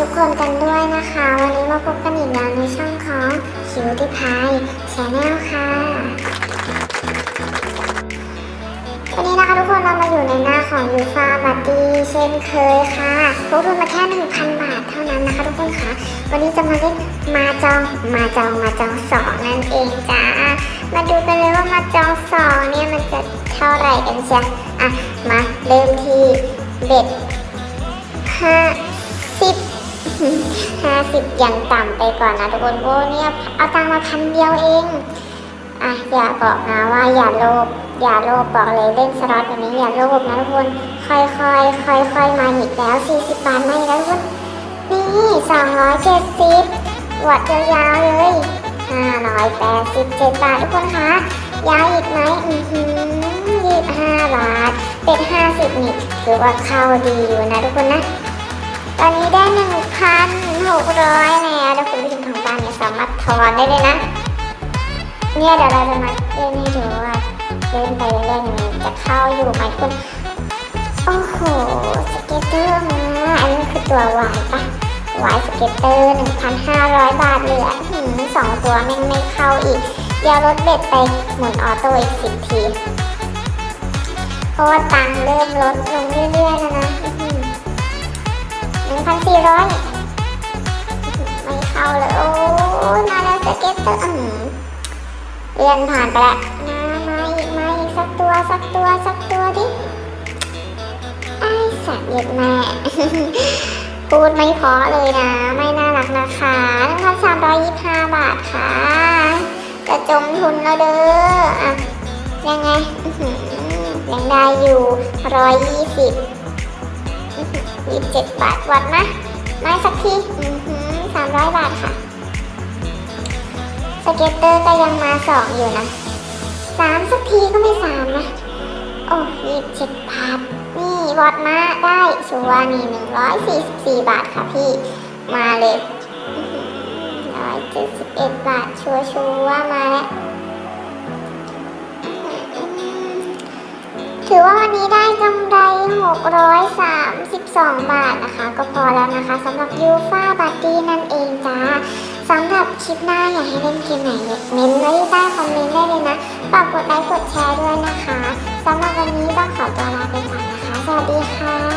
ทุกคนกันด้วยนะคะ วันนี้มาพบกันอีกแล้วในช่องของคิวที่พายชาแนลค่ะวันนี้นะคะทุกคนเรามาอยู่ในหน้าของยูฟาบัตตี้เช่นเคยค่ะลงทุนมาแค่ 1,000 บาทเท่านั้นนะคะทุกคนค่ะวันนี้จะมาเล่นมาจองมาจองมาจองสองนั่นเองจ้ามาดูกันเลยว่ามาจองสองเนี่ยมันจะเท่าไหร่กันจ้ะอะมาเริ่มที่เบ็ดห้า ห้าสิบอย่างต่ำไปก่อนนะทุกคนโว้เนี่ยเอาตังมาพันเดียวเองอะอย่าบอกนะว่าอย่าโลภอย่าโลภบอกเลยเล่นสล็อตแบบนี้อย่าโลภนะทุกคนค่อยๆค่อยๆมาอีกแล้ว40บบาทมาอีกแล้วทุกคนนี่270วัดยาวๆเลย587บเจ็ดบาททุกคนคะยาวอีกไหมอือหือ25บาทเป็น50นี่ถือว่าเข้าดีอยู่นะทุกคนนะ อนนี้ได้1,600แล้วเดี๋ยวคุณผู้ชมทางบ้านเนี่ยสามารถถอนได้เลยนะ เนี่ยเดี๋ยวเราจะมาเล่นให้ดูว่าเล่นไปเล่นจะเข้าอยู่ไหมคุณโอ้โหสเก็ตเตอร์มาอันนี้คือตัววายปะวายสเก็ตเตอร์1,500บาทเหลือหืมสองตัวแม่งไม่เข้าอีกเดี๋ยวลดเบ็ดไปหมุนออโต้อีกสิบทีเพราะว่าตังเริ่มลดลงเรื่อยๆแล้วนะหนึ่งพัน สี่ร้อยไม่เข้าเลย โอ้มาแล้วสเก็ตเตอร์อืมเรียนผ่านไปละมามาอีกมาอีกสักตัวสักตัวสักตัวดิไอ้สัตว์เย็ดแม่พูดไม่พอเลยนะ ไม่น่ารักนะคะหนึ่งพันสามร้อยยี่สิบห้าบาทค่ะ จะจมทุนแล้วเด้ออะยังไงยังได้อยู่ร้อยยี่สิบ ยี่สิบเจ็ดบาทวัดนะไม่สักทีสามร้อยบาทค่ะ สเก็ตเตอร์ก็ยังมาสองอยู่นะสามสักทีก็ไม่สามนะ โอ้ยี่สิบเจ็ดบาท นี่วัดมาได้ชัวร์นี่หนึ่งร้อยสี่สิบสี่บาทค่ะพี่ มาเลยร้อยเจ็ดสิบเอ็ดบาทชัวร์ชัวร์มาแล้ว ถือว่าวันนี้ได้กำไร 632 บาทนะคะ ก็พอแล้วนะคะสำหรับยูฟ่าบัตตี้นั่นเองจ้าสำหรับคลิปหน้าอยากให้เล่นเกมไหนเม้นไว้ใต้คอมเมนต์ได้เลยนะฝากกดไลค์กดแชร์ด้วยนะคะสำหรับวันนี้ต้องขอตัวลาไปก่อนนะคะ สวัสดีค่ะ